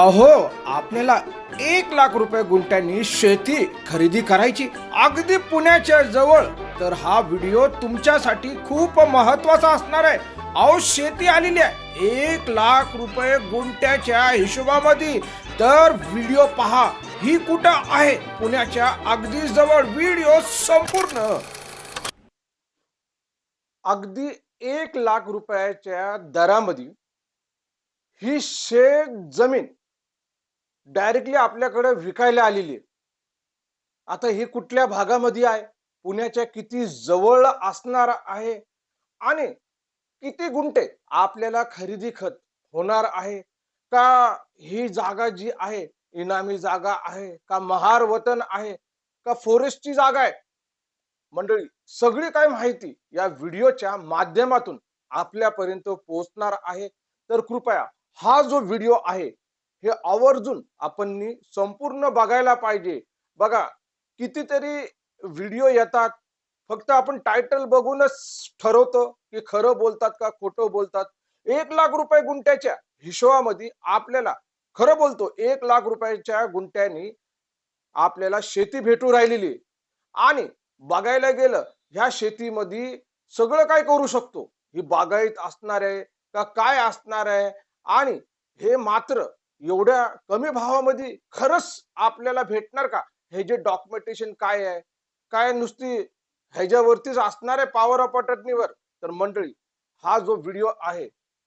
अहो आपल्याला एक लाख रुपये गुंठ्यांनी शेती खरेदी करायची अगदी पुण्याच्या जवळ. तर हा व्हिडिओ तुमच्यासाठी खूप महत्त्वाचा असणार आहे. अहो शेती आलेली आहे. एक लाख रुपये गुंठ्याच्या हिशोबामध्ये. तर व्हिडिओ पहा ही कुठं आहे? पुण्याच्या अगदी जवळ. व्हिडिओ संपूर्ण. अगदी एक लाख रुपयाच्या दरामध्ये ही शेत जमीन डायरेक्टली आपल्याकडे विकायला आलेली आहे. आता हे कुठल्या भागामध्ये आहे? पुण्याच्या किती जवळ असणार आहे? आणि किती गुंठे आपल्याला खरेदी खत होणार आहे? का ही जागा जी आहे इनामी जागा आहे का महार वतन आहे का फॉरेस्टची जागा आहे? मंडळी सगळी काय माहिती या व्हिडिओच्या माध्यमातून आपल्यापर्यंत पोहोचणार आहे. तर कृपया हा जो व्हिडिओ आहे हे आवर्जून आपण संपूर्ण बघायला पाहिजे. बघा कितीतरी व्हिडिओ येतात फक्त आपण टायटल बघूनच ठरवतो की खरं बोलतात का खोटं बोलतात. एक लाख रुपये गुंट्याच्या हिशोबामध्ये आपल्याला खरं बोलतो एक लाख रुपयाच्या गुंट्यानी आपल्याला शेती भेटू राहिलेली आणि बघायला गेलं ह्या शेतीमध्ये सगळं काय करू शकतो? ही बागायत असणार आहे का काय असणार आहे? आणि हे मात्र एवढ्या कमी भावामध्ये खरंच आपल्याला भेटणार का? हे जे डॉक्युमेंटेशन काय आहे? काय नुसती ह्याच्यावरतीच असणार आहे पॉवर ऑफ अटर्नीवर तर मंडळी हा जो व्हिडिओ आहे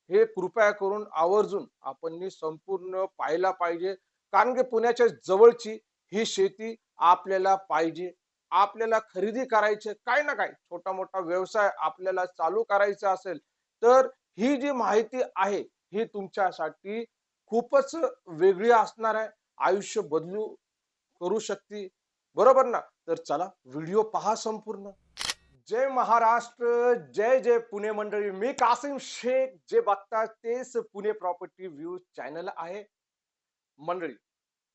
हे कृपया करून आवर्जून आपण संपूर्ण पाहायला पाहिजे. कारण की पुण्याच्या जवळची ही शेती आपल्याला पाहिजे. आपल्याला खरेदी करायचे काय ना काय छोटा मोठा व्यवसाय आपल्याला चालू करायचा असेल तर ही जी माहिती आहे ही तुमच्यासाठी खूपच वेगळी असणार आहे. आयुष्य बदलू करू शकते. बरोबर ना? तर चला व्हिडिओ पहा संपूर्ण. जय महाराष्ट्र जय जय पुणे मंडळी. मी कासिम शेख जे बघता तेच पुणे प्रॉपर्टी व्ह्यू चॅनल आहे. मंडळी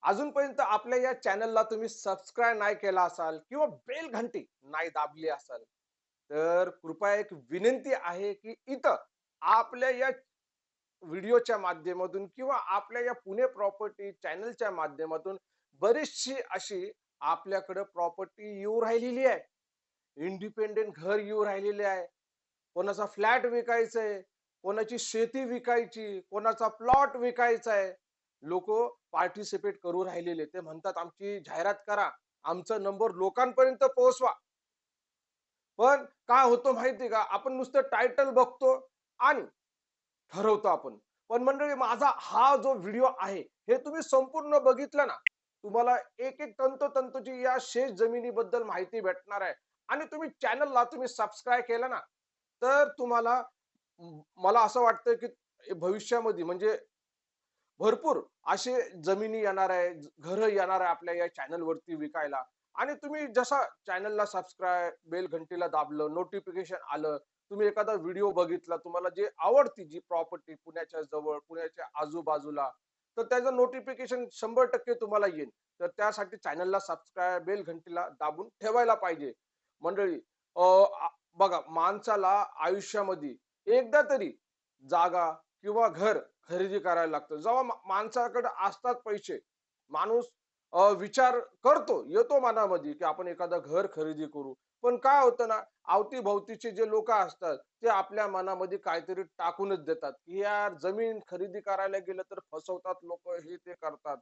अजूनपर्यंत आपल्या या चॅनलला तुम्ही सबस्क्राईब नाही केला असाल किंवा बेल घंटी नाही दाबली असाल तर कृपया एक विनंती आहे की इथं आपल्या या व्हिडिओच्या माध्यमातून किंवा आपल्या या पुणे प्रॉपर्टी चॅनलच्या माध्यमातून बरीचशी अशी आपल्याकडे प्रॉपर्टी येऊ राहिलेली आहे. इंडिपेंडेंट घर येऊ राहिलेले आहे. कोणाचा फ्लॅट विकायचा आहे कोणाची शेती विकायची कोणाचा प्लॉट विकायचा आहे. लोक पार्टिसिपेट करू राहिलेले ते म्हणतात आमची जाहिरात करा आमचा नंबर लोकांपर्यंत पोहोचवा. पण काय होतं माहिती का? आपण नुसतं टायटल बघतो आणि ठरवतो आपण. पण मंडळी माझा हा जो व्हिडिओ आहे हे तुम्ही संपूर्ण बघितलं ना तुम्हाला एक एक तंतोतंतची या शेष जमिनीबद्दल माहिती भेटणार आहे. आणि तुम्ही चॅनलला तुम्ही सबस्क्राईब केलं ना तर तुम्हाला मला असं वाटतं की भविष्यामध्ये म्हणजे भरपूर असे जमिनी येणार आहे घर येणार आहे आपल्या या चॅनलवरती विकायला. आणि तुम्ही जसा चॅनलला सबस्क्राईब बेल घंटीला दाबलं नोटिफिकेशन आलं तुम्ही एखादा व्हिडिओ बघितला तुम्हाला जे आवडती जी प्रॉपर्टी पुण्याच्या जवळ पुण्याच्या आजूबाजूला तर त्याचं नोटिफिकेशन शंभर टक्के तुम्हाला येईल. तर त्यासाठी चॅनलला सबस्क्राईब बेल घंटीला दाबून ठेवायला पाहिजे. मंडळी अं, बघा माणसाला आयुष्यामध्ये एकदा तरी जागा किंवा घर खरेदी करायला लागतं. जेव्हा माणसाकडे असतात पैसे माणूस विचार करतो येतो मनामध्ये की आपण एखादं घर खरेदी करू. पण काय होतं ना अवतीभोवतीचे जे लोक असतात ते आपल्या मनामध्ये काहीतरी टाकूनच देतात की यार जमीन खरेदी करायला गेलं तर फसवतात लोक हे ते करतात.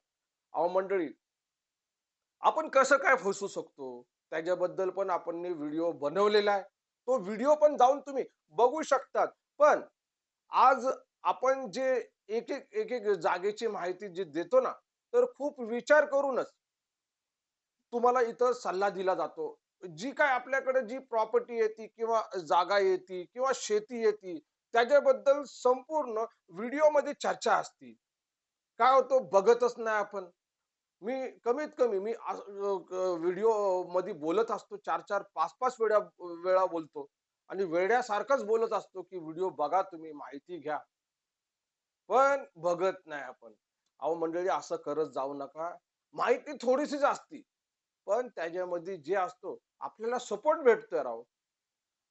अहो मंडळी आपण कसं काय फसू शकतो? त्याच्याबद्दल पण आपण व्हिडिओ बनवलेला आहे. तो व्हिडिओ पण जाऊन तुम्ही बघू शकतात. पण आज आपण जे एक एक एक एक जागेची माहिती जी देतो ना तर खूप विचार करूनच तुम्हाला इथं सल्ला दिला जातो. जी काय आपल्याकडे जी प्रॉपर्टी येते किंवा जागा येते किंवा शेती येते त्याच्याबद्दल संपूर्ण व्हिडिओमध्ये चर्चा असते. काय होतो? बघतच नाही आपण. मी कमीत कमी मी व्हिडिओमध्ये बोलत असतो चार चार पाच पाच वेळा वेळा बोलतो. आणि वेड्यासारखाच बोलत असतो की व्हिडिओ बघा तुम्ही माहिती घ्या. पण बघत नाही आपण. अहो मंडळी असं करत जाऊ नका. माहिती थोडीशीच असती. पण त्याच्यामध्ये जे असतो आपल्याला सपोर्ट भेटतोय राव.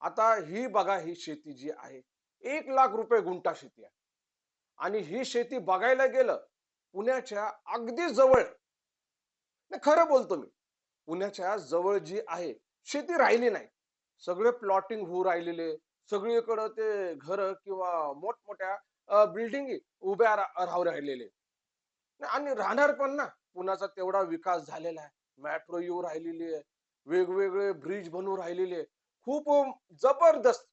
आता ही बघा ही शेती जी आहे एक लाख रुपये गुंठा शेती आहे. आणि ही शेती बघायला गेलं पुण्याच्या अगदी जवळ नाही खरं बोलतो मी पुण्याच्या जवळ जी आहे शेती राहिली नाही. सगळे प्लॉटिंग होऊ राहिलेले सगळीकडं ते घर किंवा मोठमोठ्या बिल्डिंग उभ्या राहू राहिलेले. आणि राहणार पण ना पुण्याचा तेवढा विकास झालेला आहे. मेट्रो येऊ राहिलेली आहे. वेगवेगळे ब्रिज बनवू राहिलेले खूप जबरदस्त.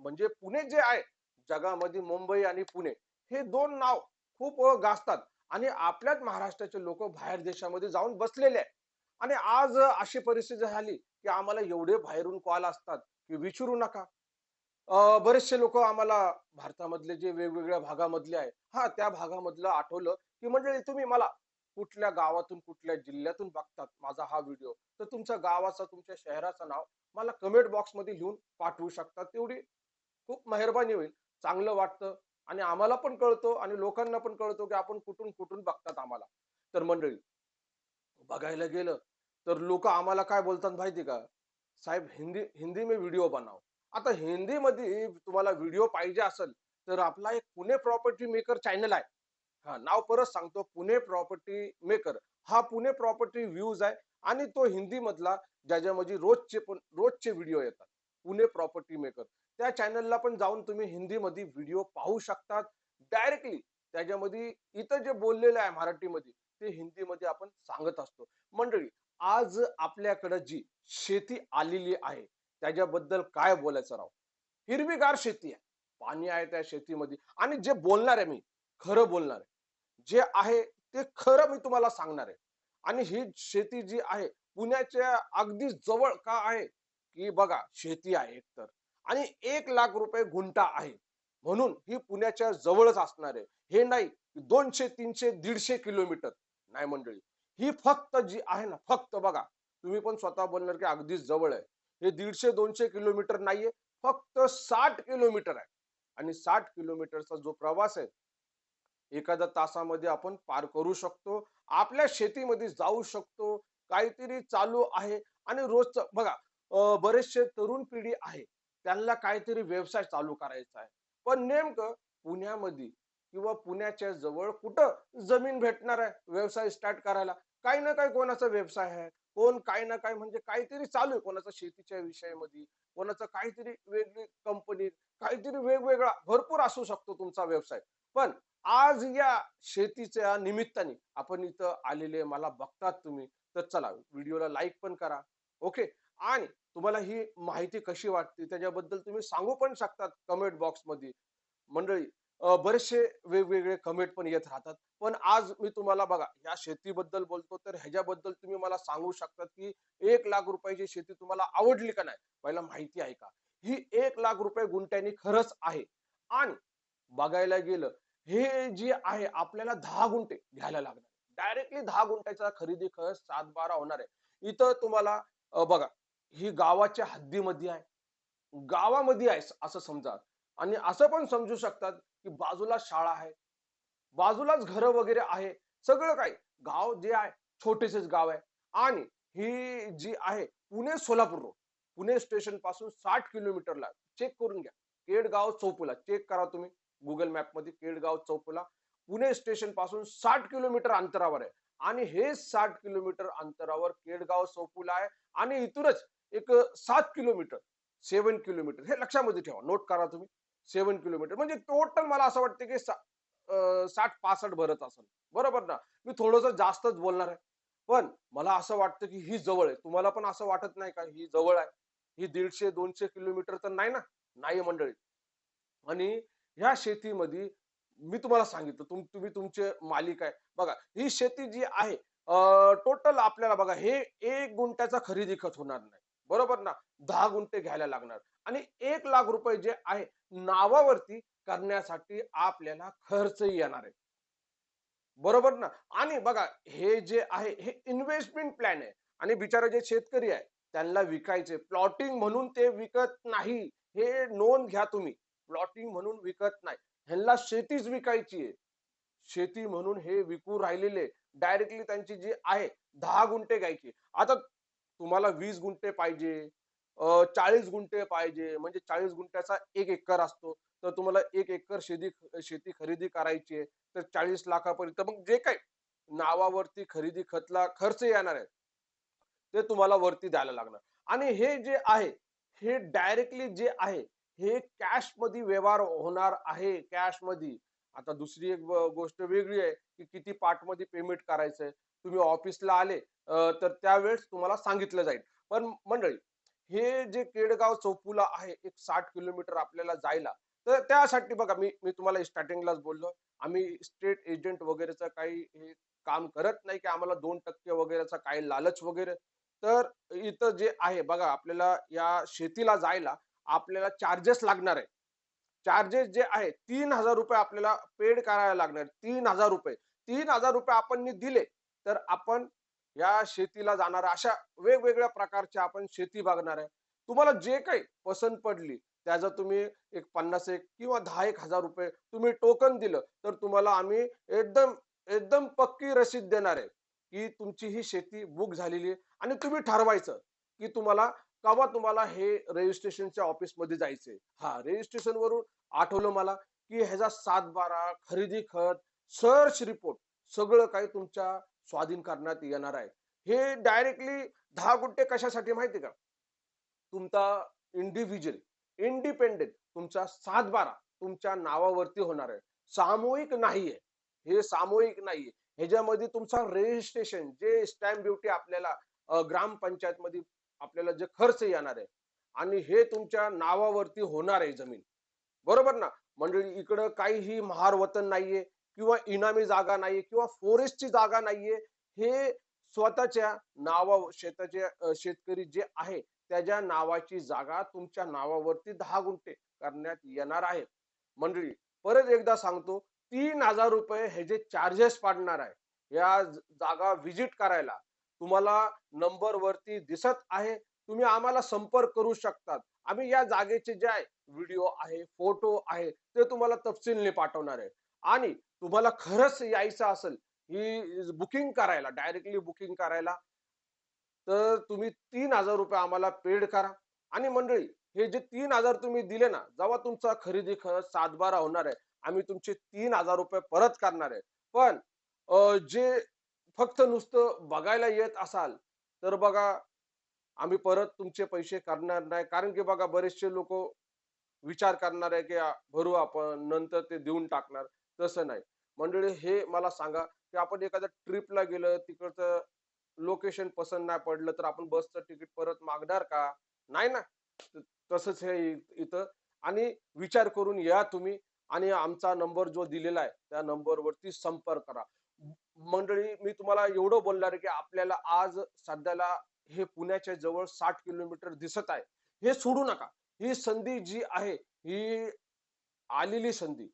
म्हणजे पुणे जे आहे जगामध्ये मुंबई आणि पुणे हे दोन नाव खूप गाजतात. आणि आपल्याच महाराष्ट्राचे लोक बाहेर देशामध्ये जाऊन बसलेले आहे आणि आज अशी परिस्थिती झाली की आम्हाला एवढे बाहेरून कॉल असतात की विचारू नका. बरेचसे लोक आम्हाला भारतामधले जे वेगवेगळ्या भागामधले आहे हा त्या भागामधलं आठवलं की म्हणजे तुम्ही मला कुठल्या गावातून कुठल्या जिल्ह्यातून बघतात माझा हा व्हिडिओ तर तुमच्या गावाचं तुमच्या शहराचं नाव मला कमेंट बॉक्समध्ये लिहून पाठवू शकतात तेवढी खूप मेहरबानी होईल. चांगलं वाटतं आणि आम्हाला पण कळतो आणि लोकांना पण कळतो की आपण कुठून कुठून बघतात आम्हाला. तर मंडळी बघायला गेलं तर लोक आम्हाला काय बोलतात माहिती का? साहेब हिंदी हिंदी मी व्हिडिओ बनाव. आता हिंदीमध्ये तुम्हाला व्हिडिओ पाहिजे असेल तर आपला एक पुणे प्रॉपर्टी मेकर चॅनल आहे. हा नाव परत सांगतो पुणे प्रॉपर्टी मेकर हा पुणे प्रॉपर्टी व्ह्यूज आहे आणि तो हिंदी मधला ज्याच्यामध्ये रोजचे पण रोजचे व्हिडिओ येतात. पुणे प्रॉपर्टी मेकर त्या चॅनलला पण जाऊन तुम्ही हिंदीमध्ये व्हिडिओ पाहू शकतात. डायरेक्टली त्याच्यामध्ये इथं जे बोललेलं आहे मराठीमध्ये ते हिंदीमध्ये आपण सांगत असतो. मंडळी आज आपल्याकडे जी शेती आलेली आहे त्याच्याबद्दल काय बोलायचं राव? हिरवीगार शेती आहे. पाणी आहे त्या शेतीमध्ये. आणि जे बोलणार आहे मी खरं बोलणार आहे. जे आहे ते खरं मी तुम्हाला सांगणार आहे. आणि ही शेती जी आहे पुण्याच्या अगदी जवळ का आहे? की बघा शेती आहे एकतर. आणि एक लाख रुपये गुंठा आहे. म्हणून ही पुण्याच्या जवळच असणार आहे. हे नाही दोनशे तीनशे दीडशे किलोमीटर. नाही मंडळी ही फक्त जी आहे ना फक्त बघा तुम्ही पण स्वतः बोलणार की अगदीच जवळ आहे. हे दीडशे दोनशे किलोमीटर नाहीये फक्त साठ किलोमीटर आहे. आणि साठ किलोमीटरचा जो प्रवास आहे एखाद्या तासामध्ये आपण पार करू शकतो आपल्या शेतीमध्ये जाऊ शकतो काहीतरी चालू आहे आणि रोजचं बघा बरेचसे तरुण पिढी आहे त्यांना काहीतरी व्यवसाय चालू करायचा आहे. पण नेमकं पुण्यामध्ये किंवा पुण्याच्या जवळ कुठं जमीन भेटणार आहे व्यवसाय स्टार्ट करायला? काही ना काही कोणाचा व्यवसाय आहे कोण काही ना काय म्हणजे काहीतरी चालू आहे कोणाचा शेतीच्या विषयामध्ये कोणाचं काहीतरी वेगळी कंपनी काहीतरी वेगवेगळा भरपूर असू शकतो तुमचा व्यवसाय. पण आज या शेतीच्या निमित्ताने आपण इथं आलेले मला बघतात तुम्ही तर चला व्हिडिओला लाईक पण करा. ओके आणि तुम्हाला ही माहिती कशी वाटते त्याच्याबद्दल तुम्ही सांगू पण शकतात कमेंट बॉक्समध्ये मंडळी बरेचसे वेगवेगळे कमेंट पण येत राहतात. पण आज मी तुम्हाला बघा या शेतीबद्दल बोलतो तर ह्याच्याबद्दल तुम्ही मला सांगू शकतात की एक लाख रुपयाची शेती तुम्हाला आवडली का नाही? पहिला माहिती आहे का? ही एक लाख रुपये गुंठ्यानी खरंच आहे. आणि बघायला गेलं हे जे आहे आपल्याला दहा गुंठे घ्यायला लागणार. डायरेक्टली दहा गुंठ्याचा खरेदी खर्च सात बारा होणार आहे. इथं तुम्हाला बघा ही गावाच्या हद्दीमध्ये आहे. गावामध्ये आहे असं समजा. आणि असं पण समजू शकतात की बाजूला शाळा आहे. बाजूलाच घरं वगैरे आहे. सगळं काही. गाव जे आहे छोटेसेच गाव आहे. आणि ही जी आहे पुणे सोलापूर रोड. पुणे स्टेशनपासून साठ किलोमीटरला. चेक करून घ्या. केडगाव चोपूला चेक करा तुम्ही. गुगल मॅपमध्ये केडगाव चौपुला पुणे स्टेशनपासून साठ किलोमीटर अंतरावर आहे. आणि हे साठ किलोमीटर अंतरावर केडगाव चौपुला आहे आणि इथूनच एक सात किलोमीटर सेवन किलोमीटर हे लक्षामध्ये ठेवा नोट करा तुम्ही. सेवन किलोमीटर म्हणजे टोटल मला असं वाटतं की साठ पासष्ट भरत असेल. बरोबर ना? मी थोडस जास्तच बोलणार आहे. पण मला असं वाटतं की ही जवळ आहे. तुम्हाला पण असं वाटत नाही का? ही जवळ आहे. ही दीडशे दोनशे किलोमीटर तर नाही ना? नाही मंडळी. आणि ह्या शेतीमध्ये मी तुम्हाला सांगितलं तुम तुम्ही तुमचे मालिक आहे. बघा ही शेती जी आहे टोटल आपल्याला बघा हे एक गुंठ्याचा खरेदी खत होणार नाही. बरोबर ना? दहा गुंठे घ्यायला लागणार. आणि एक लाख रुपये जे आहे नावावरती करण्यासाठी आपल्याला खर्चही येणार आहे. बरोबर ना? आणि बघा हे जे आहे हे इन्व्हेस्टमेंट प्लॅन आहे. आणि बिचारा जे शेतकरी आहे त्यांना विकायचे. प्लॉटिंग म्हणून ते विकत नाही. हे नोंद घ्या तुम्ही. प्लॉटिंग म्हणून विकत नाही. ह्यांना शेतीच विकायची आहे. शेती म्हणून हे विकू राहिलेले डायरेक्टली त्यांची जी आहे दहा गुंठे घ्यायची. आता तुम्हाला वीस गुंठे पाहिजे चाळीस गुंठे पाहिजे म्हणजे चाळीस गुंठ्याचा एक एकर असतो. तर तुम्हाला एक एकर शेती शेती खरेदी करायची आहे तर चाळीस लाखापर्यंत. मग जे काही नावावरती खरेदी खतला खर्च येणार आहे ते तुम्हाला वरती द्यायला लागणार. आणि हे जे आहे हे डायरेक्टली जे आहे हे कॅशमध्ये व्यवहार होणार आहे कॅशमध्ये आता दुसरी एक गोष्ट वेगळी आहे की किती पार्टमध्ये पेमेंट करायचंय. तुम्ही ऑफिसला आले तर त्यावेळेस तुम्हाला सांगितलं जाईल. पण मंडळी हे जे केडगाव चौपुला आहे एक साठ किलोमीटर आपल्याला जायला तर त्यासाठी बघा मी मी तुम्हाला स्टार्टिंगलाच बोललो. आम्ही स्टेट एजंट वगैरेचं काही हे काम करत नाही की आम्हाला दोन टक्के वगैरेचा काही लालच वगैरे. तर इथं जे आहे बघा आपल्याला या शेतीला जायला आपल्याला चार्जेस लागणार आहे. चार्जेस जे आहे तीन हजार रुपये आपल्याला पेड करायला लागणार तीन हजार रुपये. तीन हजार रुपये आपण दिले तर आपण या शेतीला जाणार अशा वेगवेगळ्या प्रकारच्या आपण शेती बघणार आहे. तुम्हाला जे काही पसंत पडली त्याचा तुम्ही एक पन्नास एक किंवा दहा एक हजार रुपये तुम्ही टोकन दिलं तर तुम्हाला आम्ही एकदम एकदम पक्की रसीद देणार आहे की तुमची ही शेती बुक झालेली आहे. आणि तुम्ही ठरवायचं की तुम्हाला तेव्हा तुम्हाला हे रजिस्ट्रेशनच्या ऑफिसमध्ये जायचंय? हा रजिस्ट्रेशन वरून आठवलं मला की ह्याचा सात बारा खरेदी खत सर्च रिपोर्ट सगळं काही तुमच्या स्वाधीन करण्यात येणार आहे. हे डायरेक्टली दहा गुंठे कशासाठी माहिती का? तुमचा इंडिव्हिज्युअल इंडिपेंडेंट तुमचा सात बारा तुमच्या नावावरती होणार आहे. सामूहिक नाहीये. हे सामूहिक नाहीये. ह्याच्यामध्ये तुमचा रजिस्ट्रेशन जे स्टॅम्प ड्युटी आपल्याला ग्रामपंचायत मध्ये आपल्याला जे खर्च येणार आहे आणि हे तुमच्या नावावरती होणार आहे जमीन. बरोबर ना? मंडळी इकडं काहीही महार वतन नाहीये किंवा इनामी जागा नाहीये किंवा फॉरेस्टची जागा नाहीये हे स्वतःच्या नावा शेताच्या शेतकरी जे आहे त्याच्या नावाची जागा तुमच्या नावावरती दहा गुंठे करण्यात येणार आहे. मंडळी परत एकदा सांगतो तीन हजार रुपये हे जे चार्जेस पाडणार आहे या जागा व्हिजिट करायला तुम्हाला नंबर वरती दिसत आहे. तुम्ही आम्हाला संपर्क करू शकतात. आम्ही या जागेचे जे आहे व्हिडिओ आहे फोटो आहे ते तुम्हाला तपशीलने पाठवणार आहे. आणि तुम्हाला खरंच यायचं असेल ही बुकिंग करायला डायरेक्टली बुकिंग करायला तर तुम्ही तीन हजार रुपये आम्हाला पेड करा. आणि मंडळी हे जे तीन हजार तुम्ही दिले ना जेव्हा तुमचा खरेदी खर्च सातबारा होणार आहे आम्ही तुमचे तीन हजार रुपये परत करणार आहे. पण जे फक्त नुसतं बघायला येत असाल तर बघा आम्ही परत तुमचे पैसे करणार नाही. कारण की बघा बरेचसे लोक विचार करणार आहे की भरू आपण नंतर ते देऊन टाकणार. तसं नाही. मंडळी हे मला सांगा की आपण एखाद्या ट्रिपला गेलं तिकडचं लोकेशन पसंत नाही पडलं तर आपण बसचं तिकीट परत मागणार का? नाही ना. तसंच हे इथं. आणि विचार करून या तुम्ही आणि आमचा नंबर जो दिलेला आहे त्या नंबरवरती संपर्क करा. मंडळी मी तुम्हाला एवढं बोलणार आहे की आपल्याला आज सध्याला हे पुण्याच्या जवळ साठ किलोमीटर दिसत आहे. हे सोडू नका. ही संधी जी आहे ही आलेली संधी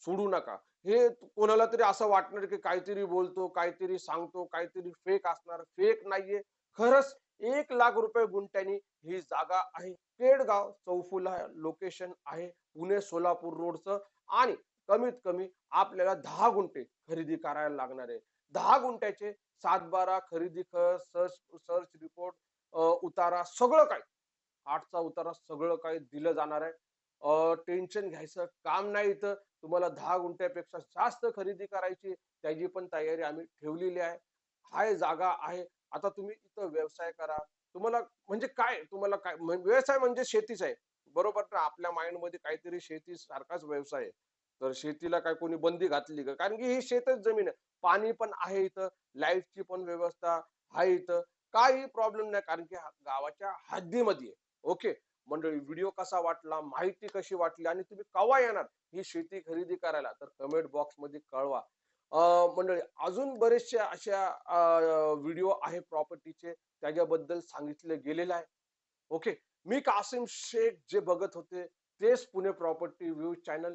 सोडू नका. हे कोणाला तरी असं वाटणार की काहीतरी बोलतो काहीतरी सांगतो काहीतरी फेक असणार. फेक नाहीये. खरंच एक लाख रुपये गुंठ्यानी ही जागा आहे. केडगाव चौफुला लोकेशन आहे. पुणे सोलापूर रोडचं आणि कमीत कमी आपल्याला दहा गुंठे खरेदी करायला लागणार आहे. दहा गुंठ्याचे सात बारा खरेदी खर्च सर्च सर्च रिपोर्ट उतारा सगळं काही आठचा उतारा सगळं काही दिलं जाणार आहे. टेन्शन घ्यायचं काम नाही इथं. तुम्हाला दहा गुंठ्यापेक्षा जास्त खरेदी करायची त्याची पण तयारी आम्ही ठेवलेली आहे. हाय जागा आहे. आता तुम्ही इथं व्यवसाय करा. तुम्हाला म्हणजे काय? तुम्हाला काय? व्यवसाय म्हणजे शेतीच आहे. बरोबर ना? आपल्या माइंडमध्ये काहीतरी शेती सारखाच व्यवसाय आहे. तर शेतीला काय कोणी बंदी घातली का? कारण की ही शेतच जमीन आहे. पाणी पण आहे इथं लाईटची पण व्यवस्था आहे इथं. काही प्रॉब्लेम नाही कारण की गावाच्या हद्दीमध्ये ओके मंडळी व्हिडिओ कसा वाटला माहिती कशी वाटली आणि तुम्ही केव्हा येणार ही शेती खरेदी करायला? तर कमेंट बॉक्समध्ये कळवा. मंडळी अजून बरेचसे अशा व्हिडिओ आहे प्रॉपर्टीचे त्याच्याबद्दल सांगितले गेलेले आहे. ओके मी कासिम शेख जे बघत होते तेच पुणे प्रॉपर्टी व्ह्यू चॅनल